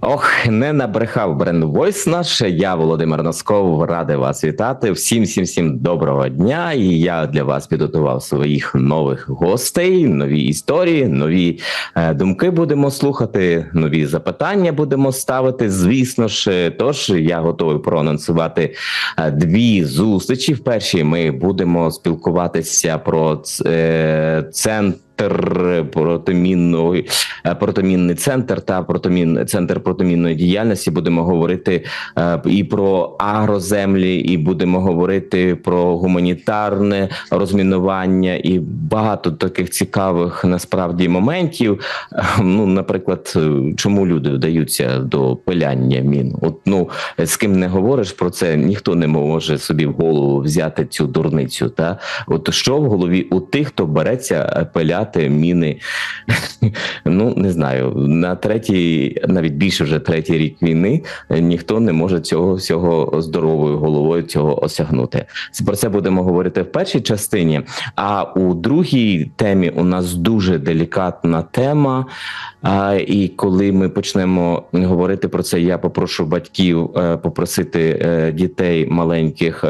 Ох, не набрехав бренд Voice наш. Я Володимир Носков, радий вас вітати. Всім, всім, всім доброго дня. І я для вас підготував своїх нових гостей, нові історії, нові е, думки будемо слухати, нові запитання будемо ставити. Звісно ж, тож я готовий проанонсувати е, дві зустрічі. В першій ми будемо спілкуватися про е, центр. Протимінної е, протимінний центр та протимін центр протимінної діяльності будемо говорити е, і про агроземлі, і будемо говорити про гуманітарне розмінування і багато таких цікавих насправді моментів. Е, Ну, наприклад, чому люди вдаються до пиляння мін? От ну з ким не говориш про це, ніхто не може собі в голову взяти цю дурницю. Та от що в голові у тих, хто береться е, пиляти міни, ну не знаю, на третій, навіть більше вже третій рік війни, е, ніхто не може цього всього здоровою головою цього осягнути. Про це будемо говорити в першій частині. А у другій темі у нас дуже делікатна тема. І коли ми почнемо говорити про це, я попрошу батьків е, попросити е, дітей маленьких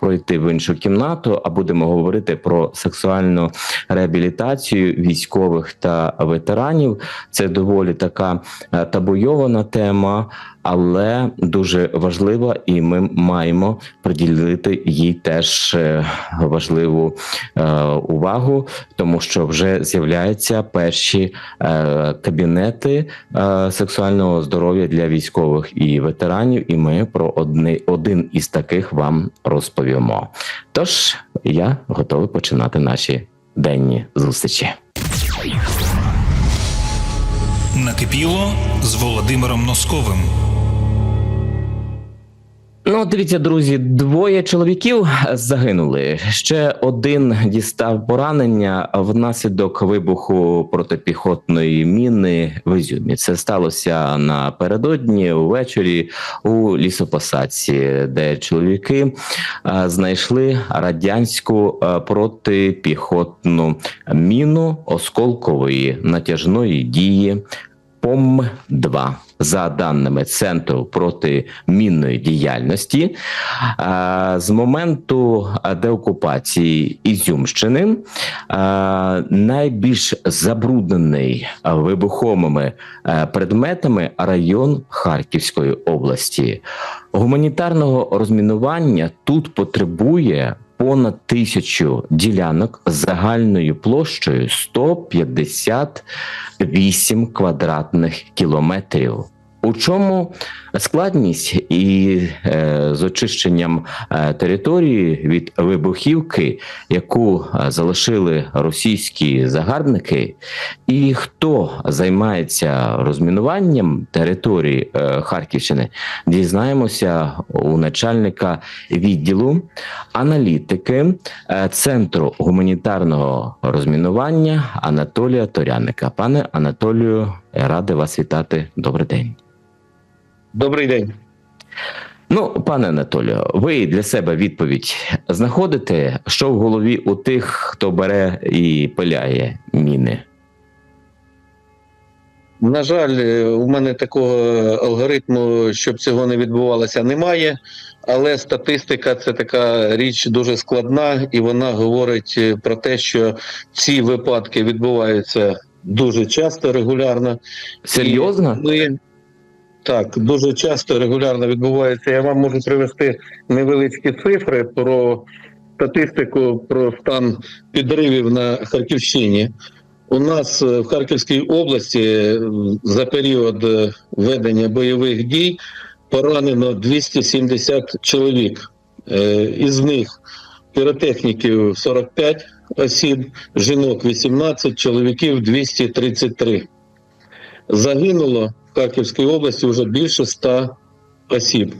пройти в іншу кімнату, а будемо говорити про сексуальну реабілітацію військових та ветеранів. Це доволі така е, табуйована тема, але дуже важлива, і ми маємо приділити їй теж е, важливу е, увагу, тому що вже з'являються перші кабінети сексуального здоров'я для військових і ветеранів, і ми про одни, один із таких вам розповімо. Тож я готовий починати наші денні зустрічі. Накипіло з Володимиром Носковим. Ну, дивіться, друзі, двоє чоловіків загинули. Ще один дістав поранення внаслідок вибуху протипіхотної міни в Ізюмі. Це сталося напередодні увечері у лісопосадці, де чоловіки е, знайшли радянську е, протипіхотну міну осколкової натяжної дії. ПОМ-2. За даними Центру протимінної діяльності, з моменту деокупації Ізюмщини найбільш забруднений вибуховими е, предметами район Харківської області. Гуманітарного розмінування тут потребує понад тисячу ділянок загальною площею 158 квадратних кілометрів. У чому складність і е, з очищенням е, території від вибухівки, яку е, залишили російські загарбники, і хто займається розмінуванням території е, Харківщини, дізнаємося у начальника відділу аналітики е, Центру гуманітарного розмінування Анатолія Торяника. Пане Анатолію, радий вас вітати. Добрий день. Добрий день. Ну, пане Анатолію, ви для себе відповідь знаходите, що в голові у тих, хто бере і пиляє міни? На жаль, е, у мене такого алгоритму, щоб цього не відбувалося, немає. Але статистика це така річ дуже складна, і вона говорить е, про те, що ці випадки відбуваються дуже часто, регулярно. Серйозно? Ми так дуже часто регулярно відбувається. Я вам можу привести невеличкі цифри про статистику про стан підривів на Харківщині. У нас е, в Харківській області е, за період е, ведення бойових дій поранено 270 чоловік. Із них піротехніків 45 осіб, жінок 18, чоловіків 233. Загинуло в Харківській області вже більше 100 осіб.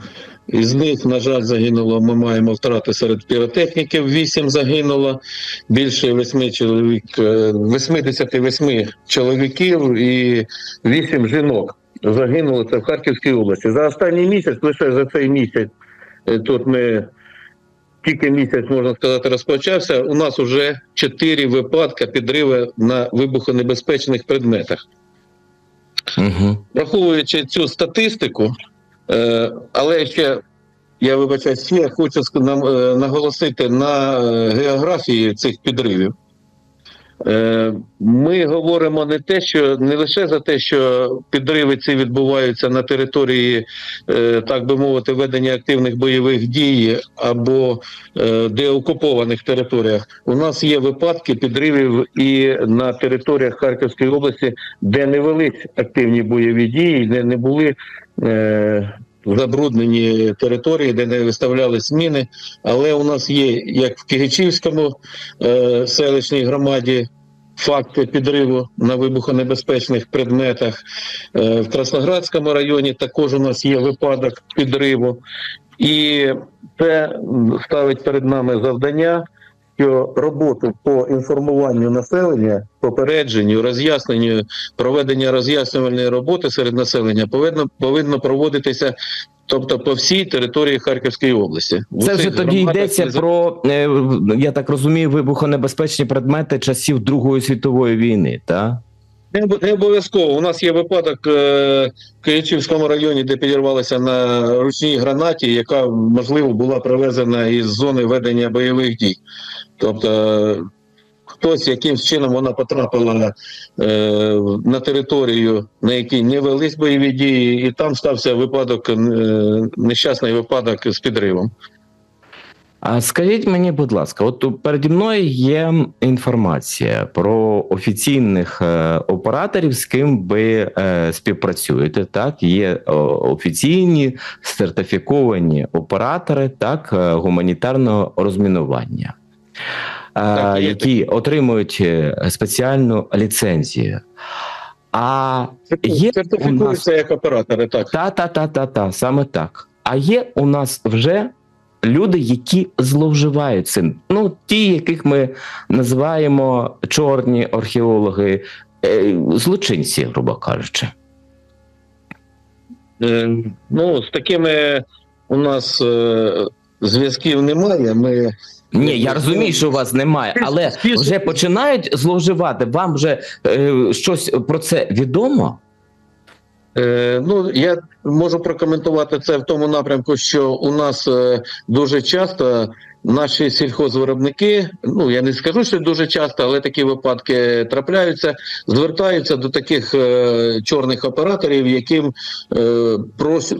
Із них, на жаль, загинуло. Ми маємо втрати серед піротехніків. 8 загинуло, більше 8 чоловік, е, 88 чоловіків і 8 жінок загинуло це в Харківській області. За останній місяць, лише за цей місяць, е, тут ми тільки місяць, можна сказати, розпочався. У нас вже чотири випадки підриву на вибухонебезпечних предметах. Угу. Враховуючи цю статистику, е, але ще я вибачаюсь, ще хочу нам, е, наголосити на е, географії цих підривів. Е, Ми говоримо не те, що не лише за те, що підриви ці відбуваються на території, е, так би мовити, ведення активних бойових дій або е, деокупованих територіях. У нас є випадки підривів і на територіях Харківської області, де не велись активні бойові дії, де не були. Забруднені території, де не виставлялись міни, але у нас є як в Кигичівському е, селищній громаді факти підриву на вибухонебезпечних предметах. Е, в Красноградському районі також у нас є випадок підриву, і це ставить перед нами завдання. Що роботу по інформуванню населення, попередженню, роз'ясненню, проведення роз'яснювальної роботи серед населення повинно повинно проводитися, тобто по всій території Харківської області. В Це вже тоді йдеться не про, е, я так розумію, вибухонебезпечні предмети часів Другої світової війни, так? Не, обов'язково. У нас є випадок е, в Київському районі, де підірвалася на ручній гранаті, яка можливо була привезена із зони ведення бойових дій. Тобто хтось якимсь чином вона потрапила е, на територію, на якій не велись бойові дії, і там стався випадок, е, нещасний випадок з підривом. А скажіть мені, будь ласка, от переді мною є інформація про офіційних е, операторів, з ким ви е, співпрацюєте. Так, є офіційні сертифіковані оператори, так, е, гуманітарного розмінування, Так, які отримують спеціальну ліцензію. А Є Сертифікуються як оператори, так. та, та, та, та, та, саме так. А є у нас вже люди, які зловживають цим. Ну, ті, яких ми називаємо чорні археологи, е, злочинці, грубо кажучи. Е, Ну, з такими у нас е, зв'язків немає. Ми Ні, я розумію, що у вас немає, але вже починають зловживати. Вам вже е, щось про це відомо? Е, ну я можу прокоментувати це в тому напрямку, що у нас е, дуже часто наші сільхозвиробники, ну я не скажу, що дуже часто, але такі випадки трапляються, звертаються до таких е, чорних операторів, яким е, прос,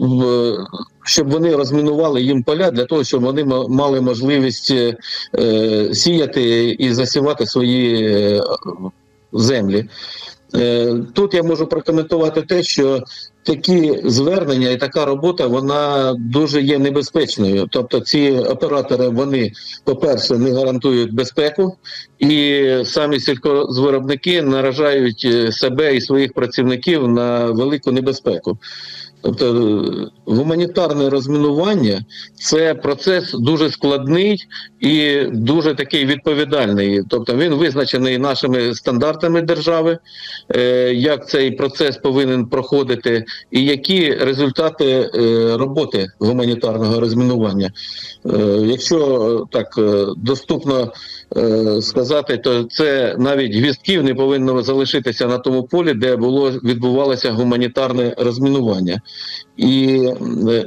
щоб вони розмінували їм поля для того, щоб вони мали можливість сіяти і засівати свої землі. Е, Тут я можу прокоментувати те, що такі звернення і така робота вона дуже є небезпечною. Тобто, ці оператори вони, по-перше, не гарантують безпеку, і самі сільхозвиробники наражають е, себе і своїх працівників на велику небезпеку. Тобто е, гуманітарне розмінування це процес дуже складний і дуже такий відповідальний. Тобто він визначений нашими стандартами держави, е, як цей процес повинен проходити, і які результати роботи гуманітарного розмінування. Якщо так доступно сказати, то це навіть гвістків не повинно залишитися на тому полі, де було відбувалося гуманітарне розмінування. І е,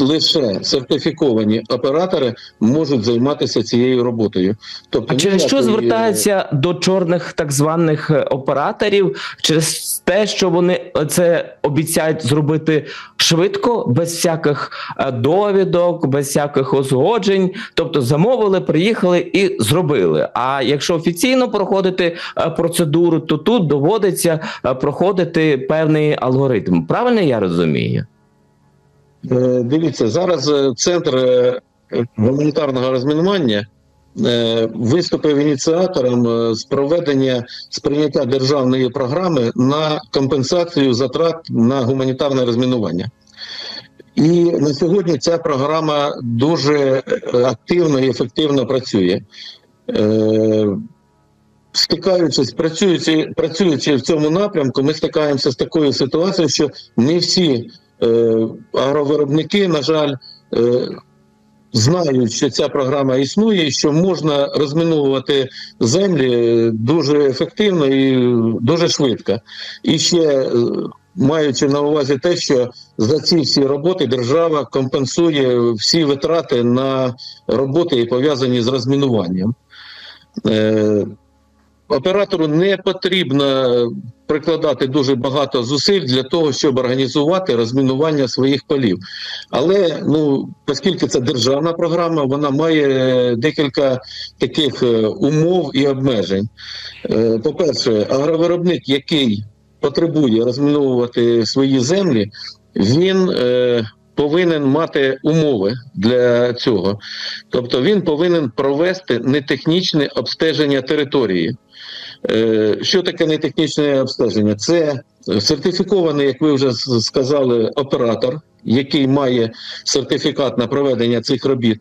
лише сертифіковані оператори можуть займатися цією роботою. Тобто А через що е, звертаються до чорних так званих е, операторів? Через те, що вони це обіцяють зробити швидко, без всяких е, довідок, без всяких узгоджень. Тобто замовили, приїхали і зробили. А якщо офіційно проходити е, процедуру, то тут доводиться е, проходити певний алгоритм. Правильно я розумію? Дивіться, зараз центр гуманітарного розмінування виступив ініціатором е, з проведення сприйняття державної програми на компенсацію затрат на гуманітарне розмінування. І на сьогодні ця програма дуже е, активно і ефективно працює. Е, Стикаючись, працюючи, працюючи в цьому напрямку, ми стикаємося з такою ситуацією, що не всі е, агровиробники, на жаль, е, знають, що ця програма існує, що можна розміновувати землі дуже ефективно і дуже швидко. І ще е, маючи на увазі те, що за ці всі роботи держава компенсує всі витрати на роботи, пов'язані з розмінуванням. Оператору не потрібно прикладати дуже багато зусиль для того, щоб організувати розмінування своїх полів. Але ну, оскільки це державна програма, вона має декілька таких е, умов і обмежень. Е, По-перше, агровиробник, який потребує розміновувати свої землі, він е, повинен мати умови для цього. Тобто він повинен провести нетехнічне обстеження території. Е, Що таке нетехнічне обстеження? Це сертифікований, як ви вже сказали, оператор, який має сертифікат на проведення цих робіт,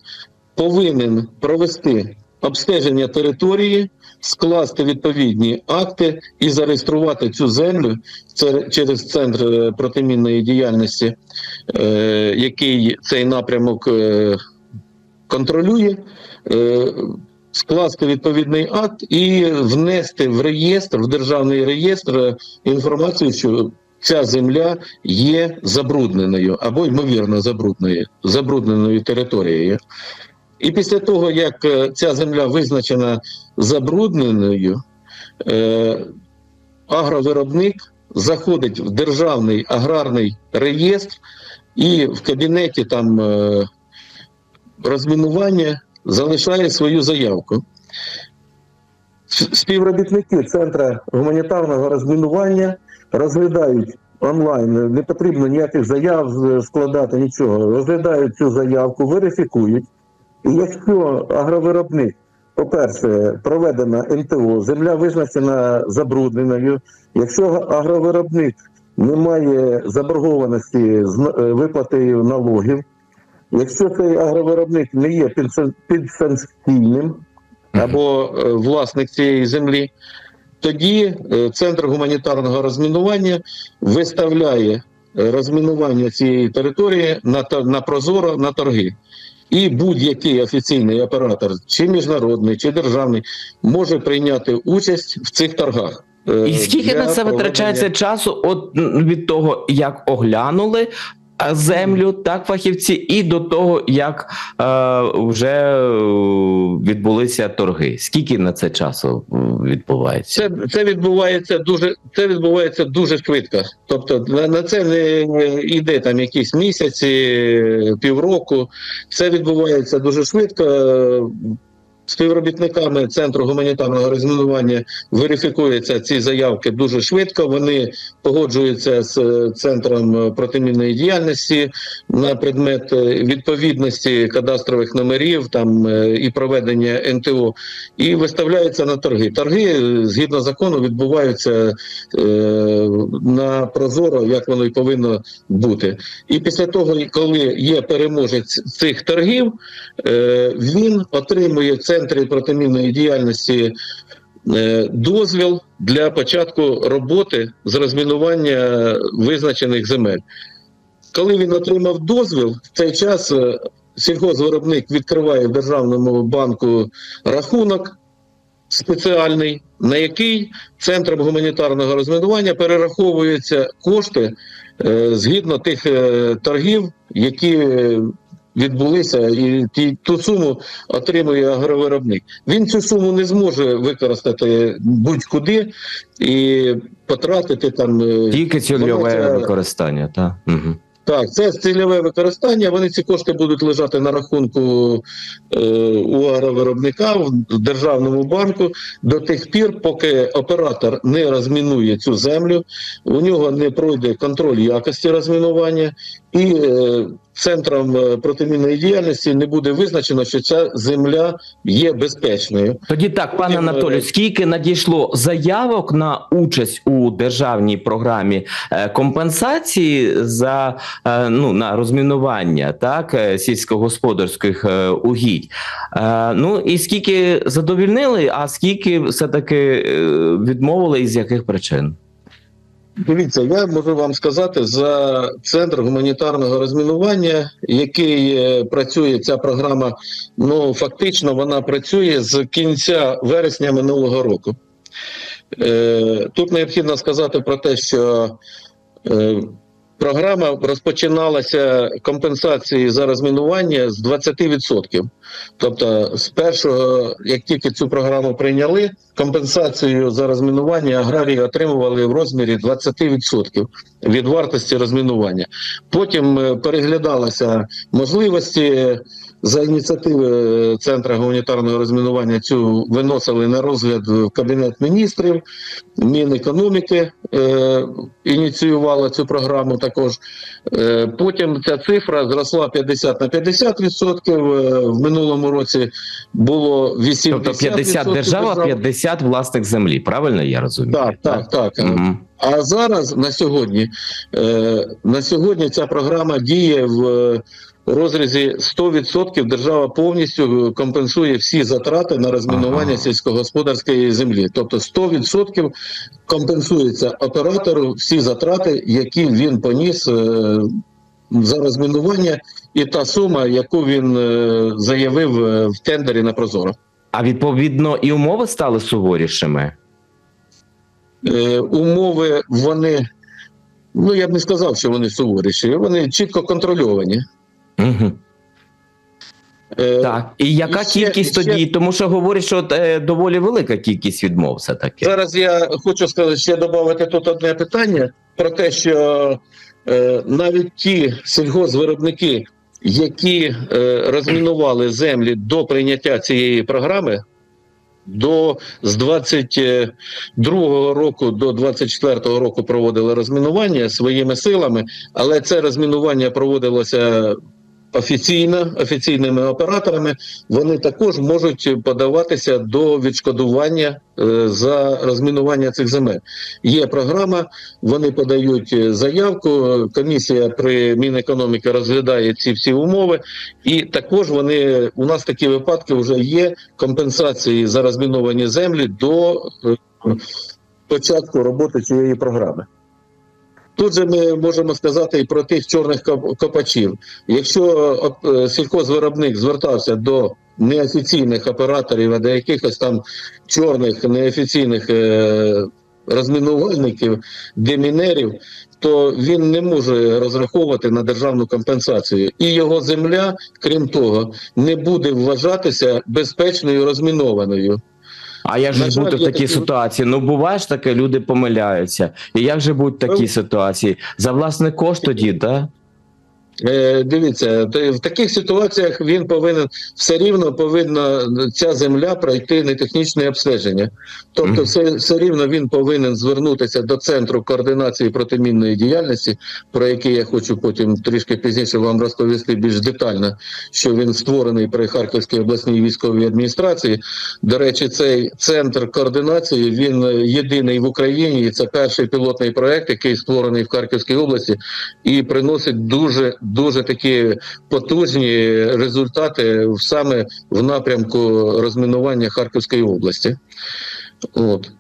повинен провести обстеження території, скласти відповідні акти і зареєструвати цю землю через центр е, протимінної діяльності, е, який цей напрямок контролює. Скласти відповідний акт і внести в реєстр, в державний реєстр е, інформацію, що ця земля є забрудненою або ймовірно забрудненою, забрудненою територією. І після того, як е, ця земля визначена забрудненою, е, агровиробник заходить в державний аграрний реєстр і в кабінеті там розмінування залишає свою заявку. Співробітники Центру гуманітарного розмінування розглядають онлайн, не потрібно ніяких заяв складати, нічого. Розглядають цю заявку, верифікують. І якщо агровиробник, по-перше, проведена МТО, земля визначена забрудненою, якщо агровиробник не має заборгованості з е, налогів, якщо цей агровиробник не є підсанкційним або е, власник цієї землі, тоді е, Центр гуманітарного розмінування виставляє е, розмінування цієї території на, на прозоро на торги. І будь-який офіційний оператор, чи міжнародний, чи державний, може прийняти участь в цих торгах. І скільки на це проведення- витрачається часу от від того, як оглянули землю, так фахівці, і до того, як е, вже відбулися торги? Скільки на це часу відбувається? Це, це відбувається дуже це відбувається дуже швидко. Тобто на це не йде там якісь місяці, півроку. Це відбувається дуже швидко. Співробітниками центру гуманітарного розмінування верифікуються ці заявки дуже швидко. Вони погоджуються з е, центром протимінної діяльності на предмет е, відповідності кадастрових номерів там е, і проведення НТО, і виставляються на торги. Торги згідно закону відбуваються е, на прозоро, як воно і повинно бути. І після того, коли є переможець цих торгів, е, він отримує в центрі протимінної діяльності е, дозвіл для початку роботи з розмінування визначених земель. Коли він отримав дозвіл, в цей час е, сільхозвиробник відкриває в державному банку рахунок спеціальний, на який центром гуманітарного розмінування перераховуються кошти е, згідно тих торгів, які відбулися, і ті, ту суму отримує агровиробник. Він цю суму не зможе використати будь-куди і потратити там. е, Тільки цільове це- використання, так? Угу. так, це цільове використання. Вони ці кошти будуть лежати на рахунку е, у агровиробника в державному банку до тих пір, поки оператор не розмінує цю землю, у нього не пройде контроль якості розмінування, і е, центром е, протимінної діяльності не буде визначено, що ця земля є безпечною. Тоді так, пане Потім, е, Анатолію, скільки надійшло заявок на участь у державній програмі компенсації за ну на розмінування так сільськогосподарських угідь? Ну і скільки задовільнили, а скільки все таки відмовили і з яких причин? Дивіться, я можу вам сказати за центр гуманітарного розмінування, який е, працює ця програма. Ну фактично вона працює з кінця вересня минулого року. Е, Тут необхідно сказати про те, що е, програма розпочиналася компенсації за розмінування з 20%. Тобто, з першого, як тільки цю програму прийняли, компенсацію за розмінування аграрії отримували в розмірі 20% від вартості розмінування. Потім е, переглядалися можливості за ініціативи е, Центру гуманітарного розмінування. Цю виносили на розгляд в кабінет міністрів. Мінекономіки е, ініціювала цю програму також. Е, потім ця цифра зросла 50 на 50%. Е, в минулому році було 80%. Тобто 50 держава, 50 власник землі. Правильно я розумію? Так, так, так. Мгм. А зараз на сьогодні, е, на сьогодні ця програма діє в розрізі 100% держава повністю компенсує всі затрати на розмінування Ага. сільськогосподарської землі. Тобто 100% компенсується оператору всі затрати, які він поніс е, за розмінування, і та сума, яку він е, заявив е, в тендері на Прозоро. А відповідно і умови стали суворішими. Е, умови вони, ну я б не сказав, що вони суворіші, вони чітко контрольовані. Угу. Е, Так, і яка і ще- кількість ще- тоді? Тому що говорять, що е, доволі велика кількість відмов все таки. Зараз я хочу сказати, ще додати тут одне питання про те, що е, навіть ті сільгоспвиробники, які е, розмінували землі до прийняття цієї програми, до з 22-го року до 24-го року проводили розмінування своїми силами, але це розмінування проводилося офіційно, офіційними операторами. Вони також можуть подаватися до відшкодування е, за розмінування цих земель. Є програма, вони подають е, заявку. Комісія при Мінекономіки розглядає ці всі умови, і також вони у нас такі випадки вже є компенсації за розміновані землі до е, початку роботи цієї програми. Тут же ми можемо сказати і про тих чорних копачів. Якщо от, е, сільхозвиробник звертався до неофіційних операторів, а до якихось там чорних неофіційних е, розмінувальників, демінерів, то він не може розраховувати на державну компенсацію. І його земля, крім того, не буде вважатися безпечною розмінованою. А як же бути в такій такі- ситуації? Ну буває ж таке, люди помиляються. І як же будуть такі Ну, ситуації? За власний кошт тоді, так? Е, дивіться, в таких ситуаціях він повинен все рівно повинна ця земля пройти нетехнічне обстеження. Тобто, все, все рівно він повинен звернутися до центру координації протимінної діяльності, про який я хочу потім трішки пізніше вам розповісти більш детально, що він створений при Харківській обласній військовій адміністрації. До речі, цей центр координації він е, єдиний в Україні. і Це перший пілотний проект, який створений в Харківській області і приносить дуже дуже такі потужні результати саме в напрямку розмінування Харківської області. От.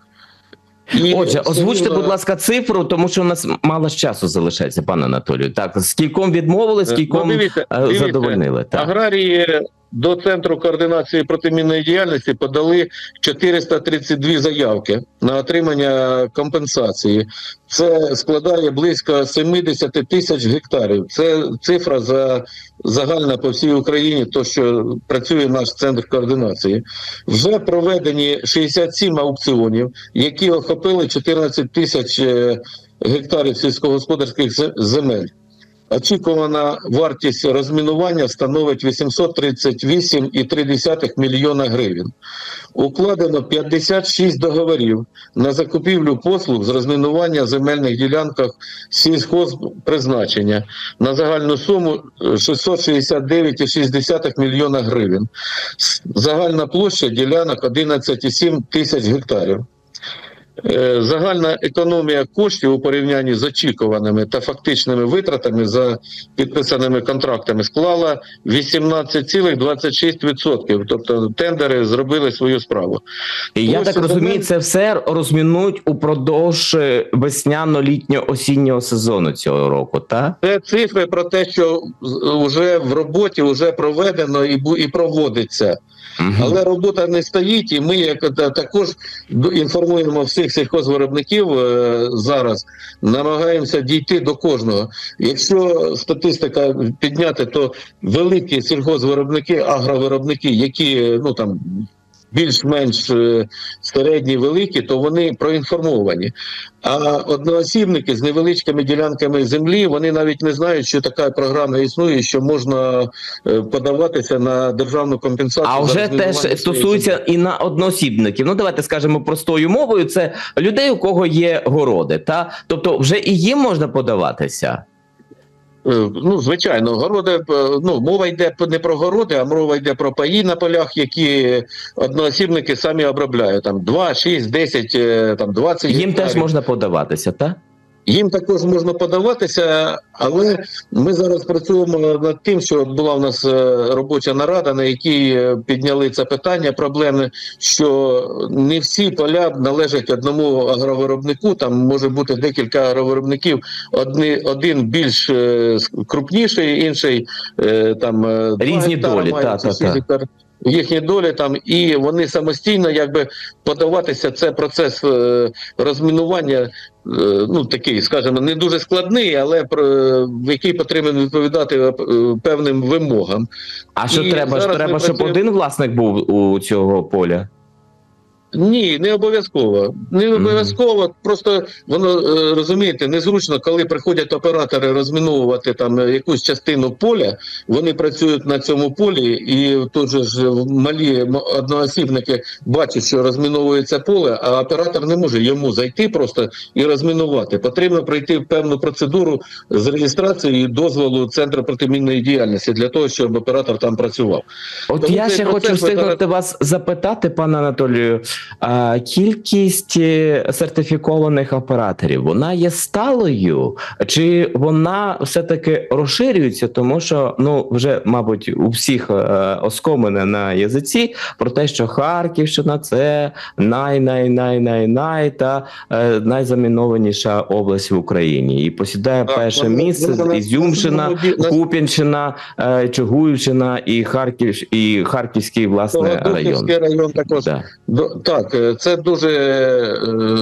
І Отже, озвучте, будь ласка, цифру, тому що у нас мало ж часу залишається, пане Анатолію. Так, скільком відмовили, скільком Ну, дивіться, задовольнили. дивіться. Так. Аграрії до центру координації протимінної діяльності подали 432 заявки на отримання компенсації. Це складає близько 70 тисяч гектарів. Це цифра за загальна по всій Україні, то що працює наш центр координації. Вже проведені 67 аукціонів, які охопили 14 тисяч е, гектарів сільськогосподарських земель. Очікувана вартість розмінування становить 838,3 мільйона гривень. Укладено 56 договорів на закупівлю послуг з розмінування земельних ділянках сільхозпризначення на загальну суму е, 669,6 мільйона гривень. Загальна площа ділянок 11,7 тисяч гектарів. Е, Загальна економія коштів у порівнянні з очікуваними та фактичними витратами за підписаними контрактами склала 18,26%. Тобто тендери зробили свою справу. І я Ось так розумію, момент. це все розмінуть упродовж е, весняно-літньо-осіннього сезону цього року, так? Це цифри про те, що вже в роботі вже проведено і і проводиться. Мгм. Але робота не стоїть, і ми як також інформуємо всіх сільхозвиробників е, зараз, намагаємося дійти до кожного. Якщо статистика підняти, то великі сільхозвиробники, агровиробники, які ну там. Більш-менш е, середні, великі, то вони проінформовані. А одноосібники з невеличкими ділянками землі вони навіть не знають, що така програма існує, що можна е, подаватися на державну компенсацію. А вже теж стосується і на одноосібників. Ну давайте скажемо простою мовою. Це людей, у кого є городи, та тобто вже і їм можна подаватися. Е, Ну, звичайно, городи, е, ну, мова йде не про городи, а мова йде про паї на полях, які одноосібники самі обробляють. Там 2, 6, 10, е, там 20 Їм теж можна подаватися, так? Їм також можна подаватися, але ми зараз працюємо над тим, що була в нас е, робоча нарада, на якій е, підняли це питання проблемне, що не всі поля належать одному агровиробнику. Там може бути декілька агровиробників, одні, один більш е, крупніший, інший там Різні долі, та, та, та. Їхні долі там, і вони самостійно якби подаватися. Це процес е, розмінування е, ну такий, скажімо, не дуже складний, але про в який потрібен відповідати е, певним вимогам. А що І треба? Треба, щоб працюємо- один власник був у цього поля. Ні, не обов'язково. Не обов'язково. Просто воно е, розумієте, незручно, коли приходять оператори розміновувати там якусь частину поля. Вони працюють на цьому полі, і тут же ж малі одноосібники бачать, що розміновується поле, а оператор не може йому зайти просто і розмінувати. Потрібно пройти певну процедуру з реєстрації і дозволу центру протимінної діяльності для того, щоб оператор там працював. От Тому я ще хочу встигнути вас запитати, пане Анатолію. Кількість е, сертифікованих операторів вона є сталою, чи вона все-таки розширюється, тому що ну вже, мабуть, у всіх е, оскомине на язиці про те, що Харківщина це най-най-най-най-най та е, найзамінованіша область в Україні і посідає Так, перше місце Ізюмщина, на- на- Куп'янщина, Чугуївщина і Харків і Харківський власне район. Район також. Да. Так, е, це дуже е,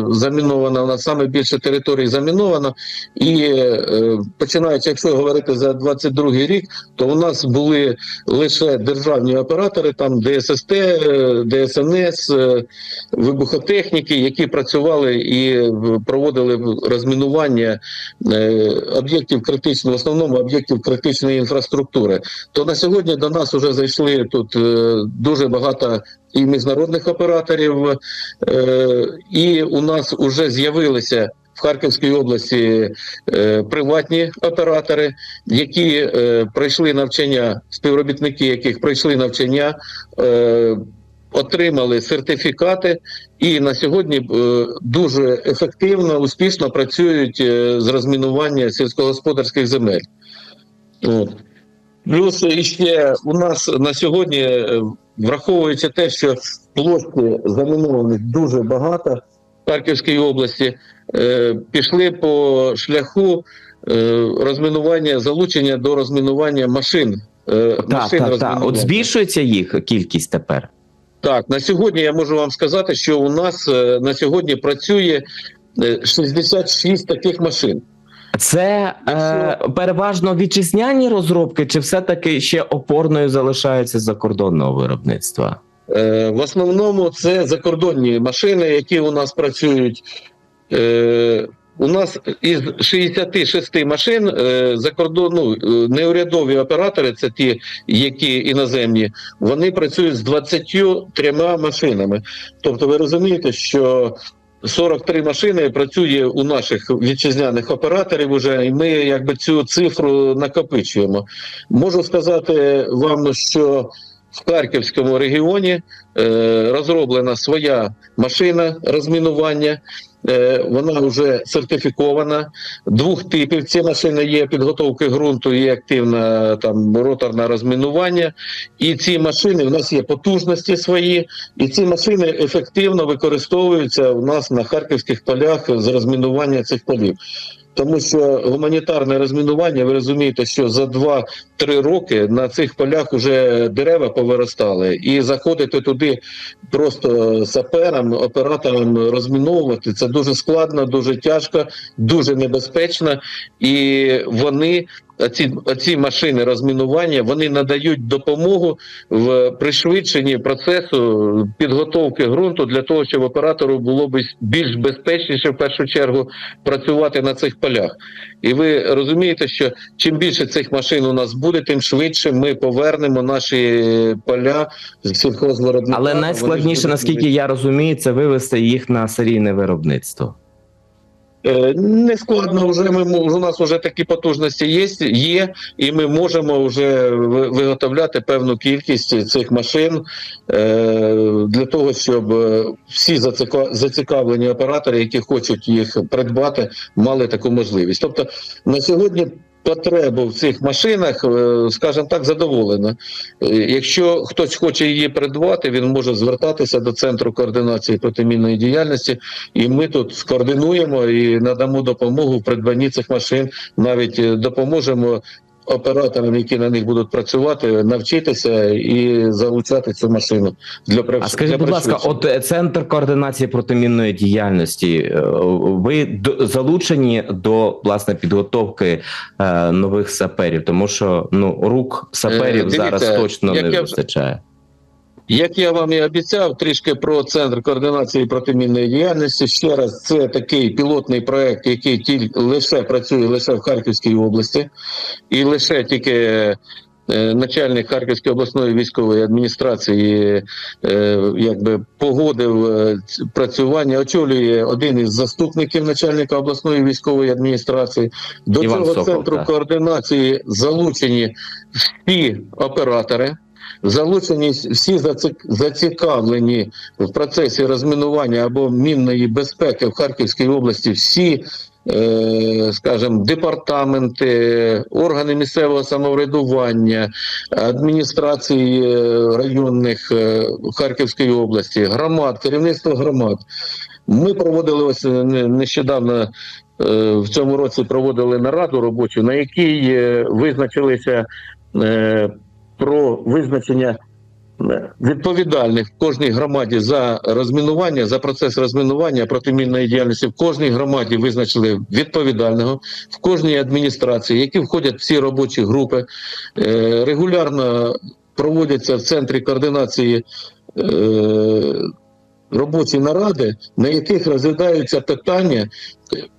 заміновано, у нас саме більше територій заміновано. І е, починаючи, якщо говорити за 22 рік, то у нас були лише державні оператори, там ДССТ, е, ДСНС, е, вибухотехніки, які працювали і проводили розмінування е, об'єктів критичної, в основному об'єктів критичної інфраструктури. То на сьогодні до нас вже зайшли тут е, дуже багато і міжнародних операторів, е, і у нас вже з'явилися в Харківській області е, приватні оператори, які е, пройшли навчання, співробітники яких пройшли навчання. Отримали сертифікати і на сьогодні дуже ефективно, успішно працюють з розмінування сільськогосподарських земель. От. Плюс ще у нас на сьогодні, враховуючи те, що площі замінованих дуже багато в Харківській області, е, пішли по шляху е, розмінування, залучення до розмінування машин. е, Так, машин так, так. От збільшується їх кількість тепер. Так, на сьогодні я можу вам сказати, що у нас е, на сьогодні працює е, 66 таких машин. Це е, переважно вітчизняні розробки, чи все-таки ще опорною залишаються закордонного виробництва? Е, В основному це закордонні машини, які у нас працюють. Е, У нас із 66 машин е, закордонну е, неурядові оператори, це ті, які іноземні, вони працюють з 23 машинами. Тобто, ви розумієте, що 43 машини працює у наших вітчизняних операторів уже, і ми якби цю цифру накопичуємо. Можу сказати вам, що в Харківському регіоні е, розроблена своя машина розмінування. Е, Вона вже сертифікована. Двох типів ці машини є підготовки ґрунту і активна там роторне розмінування. І ці машини в нас є потужності свої, і ці машини ефективно використовуються у нас на харківських полях з розмінування цих полів. Тому що гуманітарне розмінування, ви розумієте, що за 2-3 роки на цих полях вже дерева повиростали, і заходити туди просто саперам, операторам розміновувати це дуже складно, дуже тяжко, дуже небезпечно, і вони. Ці, ці машини розмінування вони надають допомогу в пришвидшенні процесу підготовки ґрунту для того, щоб оператору було б більш безпечніше в першу чергу працювати на цих полях. І ви розумієте, що чим більше цих машин у нас буде, тим швидше ми повернемо наші поля з сільхозвиробництва. Але найскладніше, наскільки я розумію, це вивести їх на серійне виробництво. Е, Не складно вже ми у нас вже такі потужності є, є, і ми можемо вже виготовляти певну кількість цих машин е, для того, щоб е, всі зацікавлені оператори, які хочуть їх придбати, мали таку можливість. Тобто на сьогодні. Потребу в цих машинах, е, скажімо так, задоволена. Е, Якщо хтось хоче її придбати, він може звертатися до центру координації протимінної діяльності, і ми тут скоординуємо і надамо допомогу в придбанні цих машин. Навіть е, допоможемо операторам, які на них будуть працювати, навчитися і залучати цю машину для прив- А скажіть, для будь ласка, от центр координації протимінної діяльності, е, ви до- залучені до власне підготовки е, нових саперів, тому що ну рук саперів Е, дивіться, зараз точно не я вистачає. Як я вам і обіцяв, трішки про центр координації протимінної діяльності. Ще раз, це такий пілотний проект, який тільки лише працює лише в Харківській області, і лише тільки е, начальник Харківської обласної військової адміністрації е, якби погодив е, працювання. Очолює один із заступників начальника обласної військової адміністрації. До Іван цього Сокол, центру так. координації залучені всі оператори. Залучені всі зацікавлені в процесі розмінування або мінної безпеки в Харківській області, всі, е, скажімо, департаменти, органи місцевого самоврядування, адміністрації е, районних е, Харківської області, громад, керівництво громад. Ми проводили ось нещодавно в цьому році проводили нараду робочу, на якій визначилися про визначення е, відповідальних в кожній громаді за розмінування, за процес розмінування протимінної діяльності. В кожній громаді визначили відповідального, в кожній адміністрації, які входять всі робочі групи, е, регулярно проводяться в центрі координації. е, Робочі наради, на яких розглядаються питання,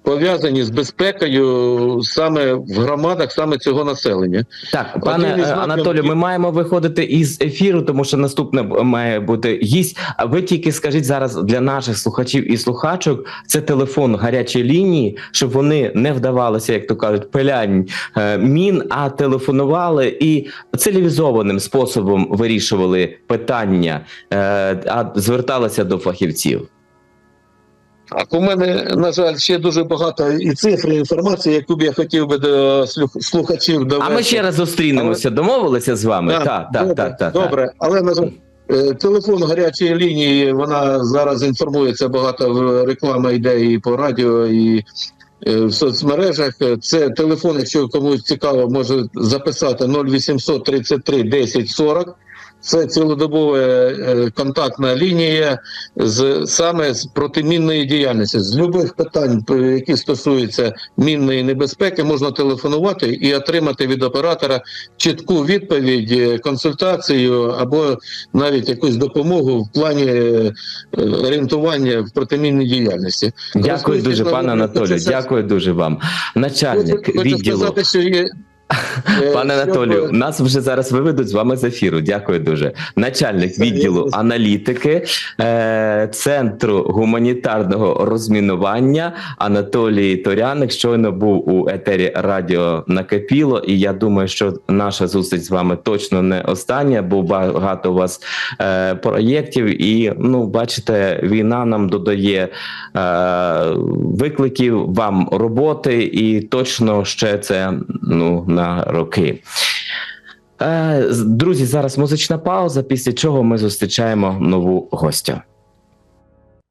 пов'язані з безпекою саме в громадах, саме цього населення. Так, пане напрямків- Анатолію, ми маємо виходити із ефіру, тому що наступне має бути гість. А ви тільки скажіть зараз для наших слухачів і слухачок це телефон гарячої лінії, щоб вони не вдавалися, як то кажуть, пилянь е, мін, а телефонували і цивілізованим способом вирішували питання, е, а зверталися до фахівців. Так, у мене, на жаль, ще дуже багато і цифр, і інформації, яку б я хотів би до слух- слухачів довести. А ми ще раз зустрінемося. Домовилися з вами? Так, Так, так, добре, так, так. добре. Але на жаль, е, телефон гарячої лінії, вона зараз інформується багато в- реклама йде і по радіо, і е, в соцмережах. Це телефон, якщо комусь цікаво, може записати 0800 33 10 40. Це цілодобова е, контактна лінія з саме з протимінної діяльності. З любих питань, які стосуються мінної небезпеки, можна телефонувати і отримати від оператора чітку відповідь, е, консультацію або навіть якусь допомогу в плані е, орієнтування в протимінній діяльності. Дякую дуже, пане ну, Анатолію. Дякую дуже вам. Начальник Хочу, хочу відділу сказати, що є Е, Пане щодо- Анатолію, нас вже зараз виведуть з вами з ефіру. Дякую дуже. Начальник відділу аналітики е, центру гуманітарного розмінування Анатолій Торяник щойно був у етері радіо накипіло. І я думаю, що наша зустріч з вами точно не остання, бо багато у вас е, проєктів. І ну, бачите, війна нам додає е, викликів вам роботи, і точно ще це ну на роки. Е, Друзі, зараз музична пауза, після чого ми зустрічаємо нову гостю.